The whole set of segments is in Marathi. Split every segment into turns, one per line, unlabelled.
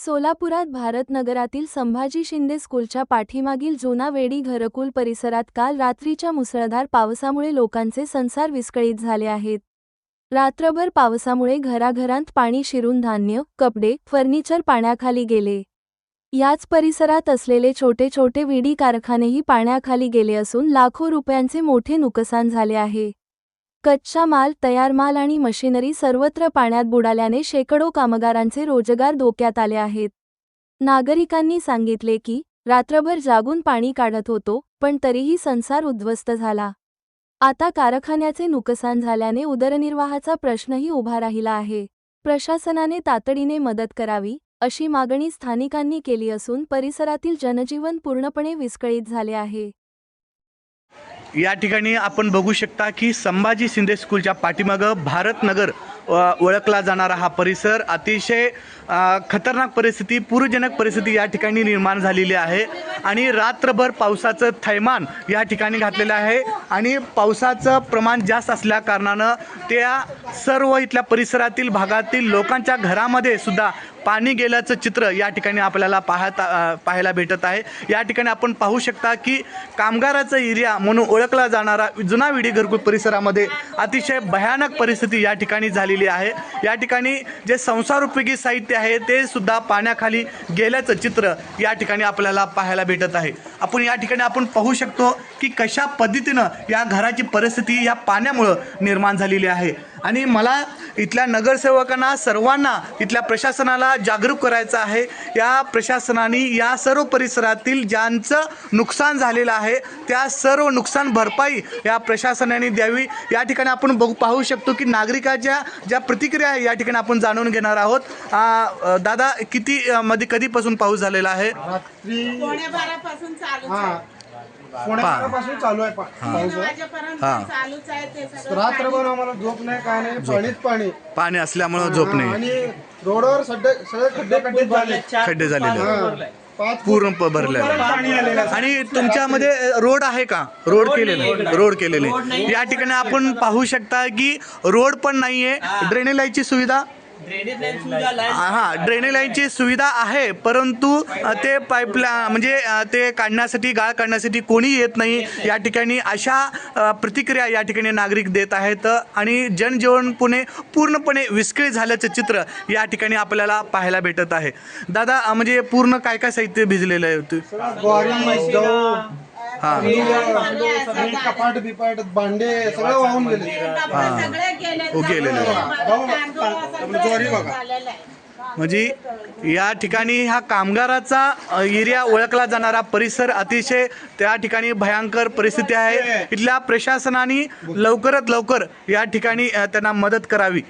सोलापुरात भारतनगरातील संभाजी शिंदे स्कूलच्या पाठीमागील जुना वेडी घरकुल परिसरात काल रात्रीच्या मुसळधार पावसामुळे लोकांचे संसार विस्कळीत झाले आहेत. रात्रभर पावसामुळे घराघरांत पाणी शिरून धान्य कपडे फर्निचर पाण्याखाली गेले. याच परिसरात असलेले छोटे छोटे विडी कारखानेही पाण्याखाली गेले असून लाखो रुपयांचे मोठे नुकसान झाले आहे. कच्चा माल तयार माल आणि मशिनरी सर्वत्र पाण्यात बुडाल्याने शेकडो कामगारांचे रोजगार धोक्यात आले आहेत. नागरिकांनी सांगितले की रात्रभर जागून पाणी काढत होतो पण तरीही संसार उद्ध्वस्त झाला. आता कारखान्याचे नुकसान झाल्याने उदरनिर्वाहाचा प्रश्नही उभा राहिला आहे. प्रशासनाने तातडीने मदत करावी अशी मागणी स्थानिकांनी केली असून परिसरातील जनजीवन पूर्णपणे विस्कळीत झाले आहे.
या ठिकाणी आपण बघू शकता की संभाजी शिंदे स्कूलच्या पाठीमागं भारतनगर ओळखला जाणारा हा परिसर अतिशय खतरनाक परिस्थिती पूरजनक परिस्थिती या ठिकाणी निर्माण झालेली आहे. आणि रात्रभर पावसाचं थैमान या ठिकाणी घातलेलं आहे. आणि पावसाचं प्रमाण जास्त असल्या कारणानं त्या सर्व इथल्या परिसरातील भागातील लोकांच्या घरामध्ये सुद्धा पाणी गेल्याचं चित्र या ठिकाणी आपल्याला पाहता पाहायला भेटत आहे. या ठिकाणी आपण पाहू शकता की कामगाराचा एरिया म्हणून ओळखला जाणारा जुना विडी घरकुल परिसरामध्ये अतिशय भयानक परिस्थिती या ठिकाणी झालेली आहे. या ठिकाणी जे संसारोपयोगी साहित्य आहे ते सुद्धा पाण्याखाली गेल्याचं चित्र या ठिकाणी आपल्याला पाहायला भेटत आहे. आपण या ठिकाणी आपण पाहू शकतो की कशा पद्धतीनं या घराची परिस्थिती या पाण्यामुळं निर्माण झालेली आहे. आणि मला इथल्या नगरसेवकांना सर्वांना इथल्या प्रशासनाला जागरूक करायचं आहे. या प्रशासनाने या सर्व परिसरातील ज्यांचं नुकसान झालेलं आहे त्या सर्व नुकसान भरपाई या प्रशासनाने द्यावी. या ठिकाणी आपण बघू पाहू शकतो की नागरिकाच्या ज्या प्रतिक्रिया आहे या ठिकाणी आपण जाणून घेणार आहोत. दादा किती मध्ये कधीपासून पाऊस झालेला आहे?
रात्री
पोणे
चालू आहे रात्रभर आम्हाला झोप नाही काय नाही पाणीच
असल्यामुळं झोप नाही.
आणि रोडवर खड्डे खड्डे झाले.
खड्डे झालेले. पूर्ण प- भरलेलं आहे. आणि तुमच्यामध्ये रोड आहे का? रोड केलेले रोड केलेले या ठिकाणी आपण पाहू शकता की रोड पण नाहीये. ड्रेनेज लाईनची सुविधा हा ड्रेनेज लाईनची सुविधा आहे परंतु ते पाईपला म्हणजे ते काढण्यासाठी गाळ काढण्यासाठी कोणी येत नाही. या ठिकाणी अशा प्रतिक्रिया या ठिकाणी नागरिक देत आहेत आणि जनजीवन पुणे पूर्णपणे विस्कळीत झाल्याचं चित्र या ठिकाणी आपल्याला पाहायला भेटत आहे. दादा म्हणजे पूर्ण काय काय साहित्य भिजलेलं आहे? हा.
सगळे कपाट बिपाट भांडे सगळं वाहून गेले.
डबे सगळे गेले
हो, गेलेले.
सगळं
ज्वारी बघा.
म्हणजे या ठिकाणी हा कामगाराचा अ, एरिया ओळखला जाणारा परिसर अतिशय त्या ठिकाणी भयंकर परिस्थिती आहे. इथल्या प्रशासनाने लवकरात लवकर या ठिकाणी अ, त्यांना मदत करावी.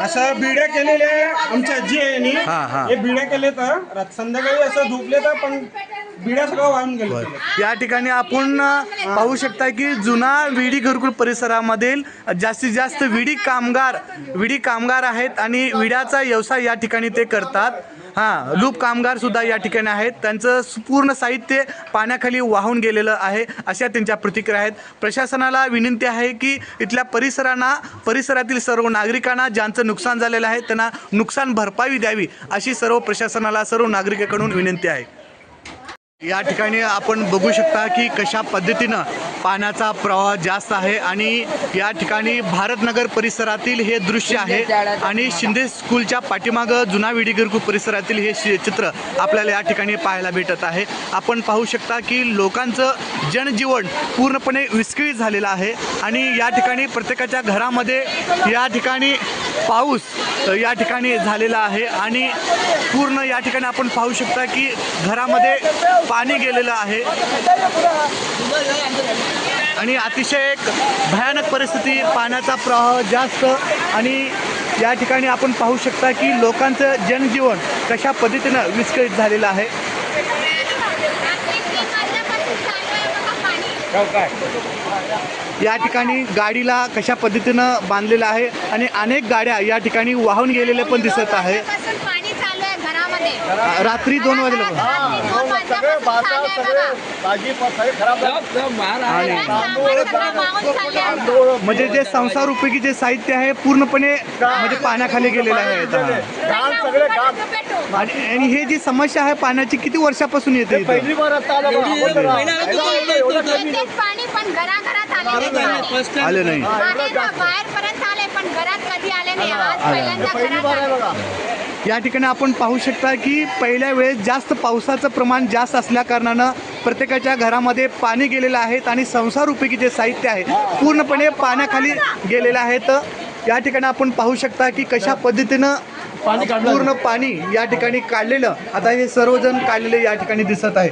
असं बिड्या केलेल्या आमच्या आजी आहे नी.
हा, हा.
हे बिड्या केले तर संध्याकाळी असं धुपले तर पण बिड्या सगळं वाहून
या ठिकाणी आपण पाहू शकता की जुना विडी घरकुल परिसरामधील जास्तीत जास्त विडी कामगार विडी कामगार आहेत आणि विड्याचा व्यवसाय या ठिकाणी ते करतात. हां लूप कामगार सुद्धा या ठिकाणी आहेत. त्यांचं पूर्ण साहित्य पाण्याखाली वाहून गेलेलं आहे अशा त्यांच्या प्रतिक्रिया आहेत. प्रशासनाला विनंती आहे की इथल्या परिसरांना परिसरातील सर्व नागरिकांना ज्यांचं नुकसान झालेलं आहे त्यांना नुकसान भरपाई द्यावी अशी सर्व प्रशासनाला सर्व नागरिकांकडून विनंती आहे. या ठिकाणी आपण बघू शकता की कशा पद्धतीनं पाण्याचा प्रवाह जास्त आहे आणि या ठिकाणी भारतनगर परिसरातील हे दृश्य आहे आणि शिंदे स्कूलच्या पाठीमागं जुना विडीगिरकू परिसरातील हे चित्र आपल्याला या ठिकाणी पाहायला भेटत आहे. आपण पाहू शकता की लोकांचं जनजीवन पूर्णपणे विस्कळीत झालेलं आहे आणि या ठिकाणी प्रत्येकाच्या घरामध्ये या ठिकाणी पाऊस या ठिकाणी झालेला आहे आणि पूर्ण या ठिकाणी आपण पाहू शकता की घरामध्ये पाणी गेलेलं आहे. आणि अतिशय एक भयानक परिस्थिती पाण्याचा प्रवाह जास्त आणि या ठिकाणी आपण पाहू शकता की लोकांचं जनजीवन कशा पद्धतीनं विस्कळीत झालेलं आहे. या ठिकाणी गाडीला कशा पद्धतीनं बांधलेलं आहे? आणि अनेक गाड्या या ठिकाणी वाहून गेलेल्या पण दिसत आहे
पासून पाणी चालू आहे घरामध्ये
रात्री दोन वाजेला.
सगळे सगळे खराब. तांदूळ,
म्हणजे जे संसार उपयोगी जे साहित्य आहे पूर्णपणे म्हणजे पाण्याखाली गेलेलं आहे. आणि हे जी समस्या आहे पाण्याची किती वर्षापासून येते?
पहिली बार आला हा.
नाही.
फर्स्ट टाइम
आले नाही.
बाहेर पर्यंत आले पण घरात कधी आले नाही. आज पहिल्यांदा
पहिली
घरात
बार आहे
आले.
बघा.
या ठिकाणी आपण पाहू शकता की पहिल्या वेळेस जास्त पावसाचं प्रमाण जास्त असल्या कारणानं प्रत्येकाच्या घरामध्ये पाणी गेलेलं आहे आणि संसार उपयोगी जे साहित्य आहे पूर्णपणे पाण्याखाली गेलेलं आहे. तर या ठिकाणी आपण पाहू शकता की कशा पद्धतीनं
पाणी.
पूर्ण पाणी या ठिकाणी काढलेलं. आता हे सर्वजण काढलेले या ठिकाणी दिसत आहे.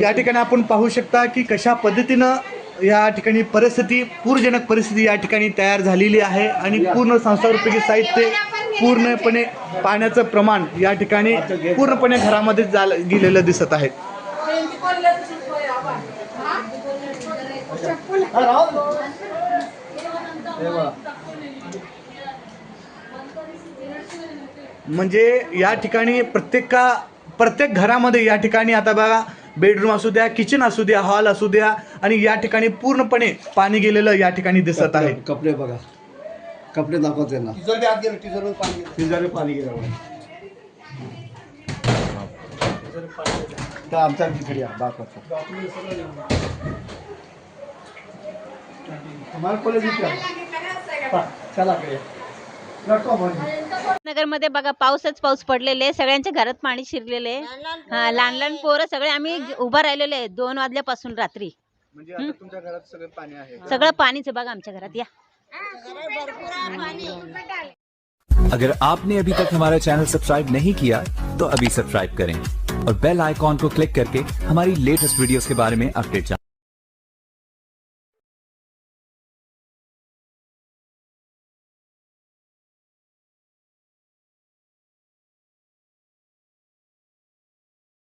या ठिकाणी आपण पाहू शकता की कशा पद्धतीनं या ठिकाणी परिस्थिती पूरजनक परिस्थिती या ठिकाणी तयार झालेली आहे आणि पूर्ण संसारोपयोगी साहित्य पूर्णपणे पाण्याचं प्रमाण या ठिकाणी पूर्णपणे घरामध्ये झालं गेलेलं दिसत आहे. म्हणजे या ठिकाणी प्रत्येका प्रत्येक घरामध्ये या ठिकाणी आता बघा बेडरूम असू द्या किचन असू द्या हॉल असू द्या आणि या ठिकाणी पूर्णपणे पाणी गेलेलं या ठिकाणी दिसत आहे.
कपडे बघा. कपडे दाखव त्यांना
तिजोरी आत गेलं तिजोरीवर पाणी गेलं.
पाणी.
तर आमच्या तिकडे या दाखवतो
तुम्हाला कॉलेज चला कडे.
नगरमध्ये बघा पाऊसच पाऊस पडलेले आहे. सगळ्यांच्या घरात पाणी शिरलेले. हा लहान लहान पोरं सगळे आम्ही उभा राहिलेले दोन वाजल्यापासून रात्री
म्हणजे आता तुमच्या घरात सगळं पाणी आहे
सगळं पाणीच आहे बघा आमच्या घरात या
अगर आपने अभी तक हमारा चैनल सब्सक्राइब नहीं किया तो अभी सब्सक्राइब करें और बेल आइकॉन को क्लिक करके हमारी लेटेस्ट वीडियोस के बारे में अपडेट